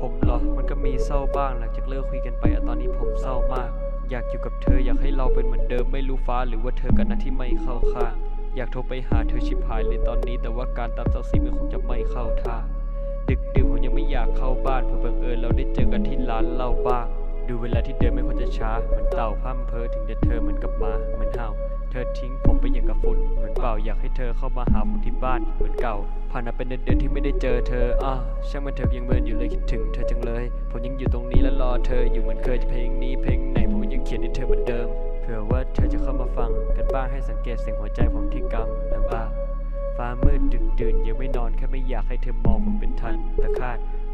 ผมีเศร้าบ้างหลังจากเลิกคุยกันไปอะตอนนี้ผมเศร้ามาก อยากอยู่กับเธออยากให้เราเป็นเหมือนเดิมไม่รู้ฟ้าหรือว่าเธอกันนะที่ไม่เข้าข้างอยากโทรไปหาเธอชิบหายเลยตอนนี้ แต่ว่าการตามเจ้าสีมันคงจะไม่เข้าท่า ดึกดื่นผมยังไม่อยากเข้าบ้านเพื่อบังเอิญเราได้เจอกันที่ร้านเหล้าบ้าง ดูเวลาที่เดินไม่ควรจะช้า เหมือนเต่าพร่ำเพ้อถึงเด็ดเธอเหมือนกับหมาเหมือนห่าว เธอทิ้งผมไปอย่างกับฝุ่น เหมือนเปล่าอยากให้เธอเข้ามาหาผมที่บ้านเหมือนเก่า ผ่านมาเป็นเดือนๆที่ไม่ได้เจอเธออะช่างมันเธอยังเมินอยู่เลยคิดถึงเธอจังเลย ผมยังอยู่ตรงนี้และรอเธออยู่เหมือนเคยเพลงนี้เพลงไหนผมยังเขียนให้เธอเหมือนเดิม เผื่อว่าเธอจะเข้ามาฟังกันบ้างให้สังเกตเสียงหัวใจผมที่กำลังบ้าฟ้ามืดดึกดื่นยังไม่นอนแค่ไม่อยากให้เธอมองผมเป็นทันตะคาด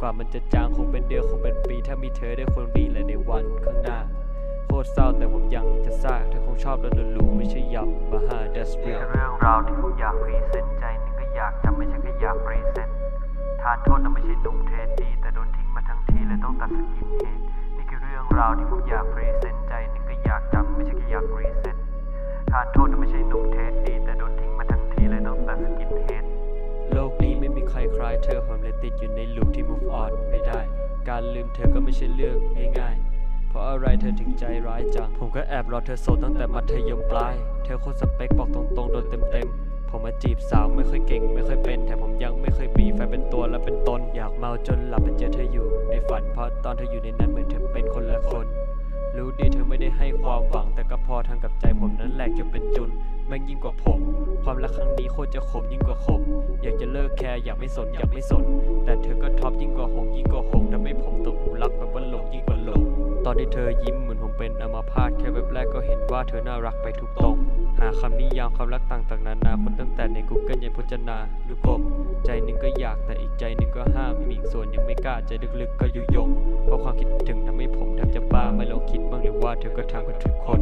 กว่ามันจะจางคงเป็นเดือนคงเป็นปี ถ้ามีเธอได้คนดีเลยในวันข้างหน้า โคตรเศร้าแต่ผมยังจะซากเธอคงชอบแล้วโดนลูไม่ใช่ยำมาหา that's มี real เรื่องราวที่ผมอยากพรีเซนต์ใจนึงก็อยากจำไม่ใช่แค่อยากพรีเซนต์ทานโทษนะไม่ใช่หนุ่มเทสดีแต่โดนทิ้งมาทั้งทีเลยต้องตัดสกินเฮดนี่คือเรื่องราวที่ผมอยากพรีเซนต์ใจ ติดอยู่ในลูปที่ move on ไม่ได้ การลืมเธอก็ไม่ใช่เรื่องง่ายๆ เพราะอะไรเธอถึงใจร้ายจัง ผมก็แอบรอเธอโสดตั้งแต่มัธยมปลาย เธอโคตรสเปคบอกตรงๆ โดนเต็มๆผมมาจีบสาวไม่ค่อยเก่ง ไม่ค่อยเป็นแต่ผมยังไม่เคยมีแฟนเป็นตัวและเป็นตน อยากเมาจนหลับไปเจอเธออยู่ ในฝันเพราะตอนเธออยู่ในนั้นเหมือนเธอเป็นคนละคน รู้ดีเธอไม่ได้ให้ความหวังแต่ก็พอทางกับใจผมนั้นแหลกจะเป็นจุนแม่งยิ่งกว่าผม ความรักครั้งนี้โคตรจะขมยิ่งกว่าขม อยากจะเลิกแคร์อยากไม่สนอยากไม่สน แต่เธอก็ท็อปยิ่งกว่าหงยิ่งกว่าหงทำให้ผมตกหลุมรักแบบว่าหลงยิ่งกว่าหลง ตอนที่เธอยิ้มเหมือนผมเป็นอัมาพาตแค่แบบแรก ว่าเธอน่ารักไปทุกตรง หาคำนิยามความรักต่างๆนานาคนตั้งแต่ใน Google ยันพจนานุกรมใจหนึ่งก็อยากแต่อีกใจหนึ่งก็ห้ามมีอีกส่วนยังไม่กล้าใจลึกๆก็ยุยง เพราะความคิดถึงทำให้ผมแทบจะบ้าไม่ลองคิดบ้างหรือว่าเธอก็ทำกับทุกคน